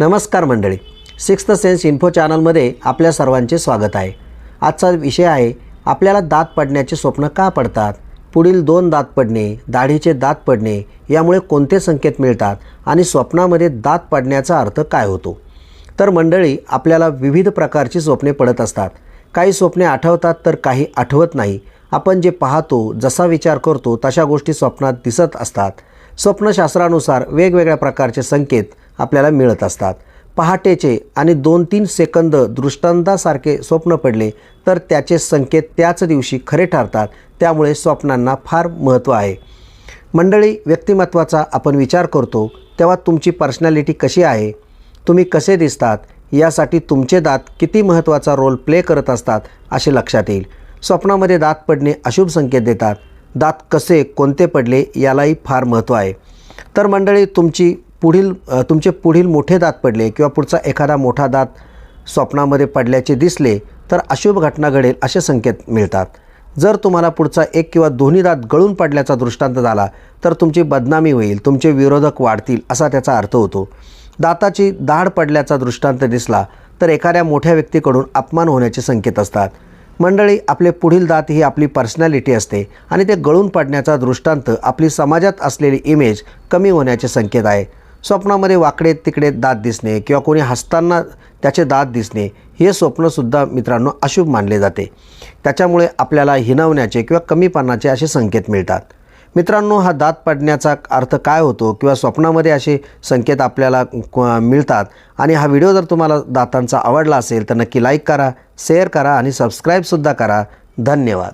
नमस्कार मंडळी. Sixth sense info चॅनलमध्ये आपल्या सर्वांचे स्वागत आहे. आजचा विषय आहे आपल्याला दात पडण्याचे स्वप्न का पडतात? पुढील दोन दात पडणे दाढीचे दात पडणे यामुळे कोणते संकेत मिळतात आणि स्वप्नामध्ये दात पडण्याचा अर्थ काय होतो? तर मंडळी आपल्याला विविध प्रकारची स्वप्ने पडत असतात. काही स्वप्ने आठवतात तर काही आठवत नाही. आपण जे पाहतो जसा विचार करतो तशा गोष्टी स्वप्नात दिसत असतात. स्वप्नशास्त्रानुसार वेगवेगळ्या प्रकारचे संकेत आपल्याला मिळत असतात. पहाटेचे आणि दोन तीन सेकंद दृष्टांतासारखे स्वप्न पडले तर त्याचे संकेत त्याच दिवशी खरे ठरतात. त्यामुळे स्वप्नांना फार महत्त्व आहे. मंडळी व्यक्तिमत्वाचा आपण विचार करतो तेव्हा तुमची पर्सनॅलिटी कशी आहे? तुम्ही कसे दिसतात? यासाठी तुमचे दात किती महत्त्वाचा रोल प्ले करत असतात असे लक्षात येईल. स्वप्नामध्ये दात पडणे अशुभ संकेत देतात. दात कसे कोणते पडले यालाही फार महत्त्व आहे. तर मंडळी तुमची पुढील तुमचे पुढील मोठे दात पडले किंवा पुढचा एखादा मोठा दात स्वप्नामध्ये पडल्याचे दिसले तर अशुभ घटना घडेल असे संकेत मिळतात. जर तुम्हाला पुढचा एक किंवा दोन्ही दात गळून पडल्याचा दृष्टांत झाला तर तुमची बदनामी होईल तुमचे विरोधक वाढतील असा त्याचा अर्थ होतो. दाताची दाढ पडल्याचा दृष्टांत दिसला तर एखाद्या मोठ्या व्यक्तीकडून अपमान होण्याचे संकेत असतात. मंडळी आपले पुढील दात ही आपली पर्सनॅलिटी असते आणि ते गळून पडण्याचा दृष्टांत आपली समाजात असलेली इमेज कमी होण्याचे संकेत आहे. स्वप्नामध्ये वाकडे तिकडे दात दिसणे किंवा कोणी हसताना त्याचे दात दिसणे हे स्वप्नसुद्धा मित्रांनो अशुभ मानले जाते. त्याच्यामुळे आपल्याला हिनवण्याचे किंवा कमीपणाचे असे संकेत मिळतात. मित्रांनो हा दात पडण्याचा अर्थ काय होतो किंवा स्वप्नामध्ये असे संकेत आपल्याला क- मिळतात? आणि हा व्हिडिओ जर तुम्हाला दातांचा आवडला असेल तर नक्की लाईक करा शेअर करा आणि सबस्क्राईबसुद्धा करा. धन्यवाद.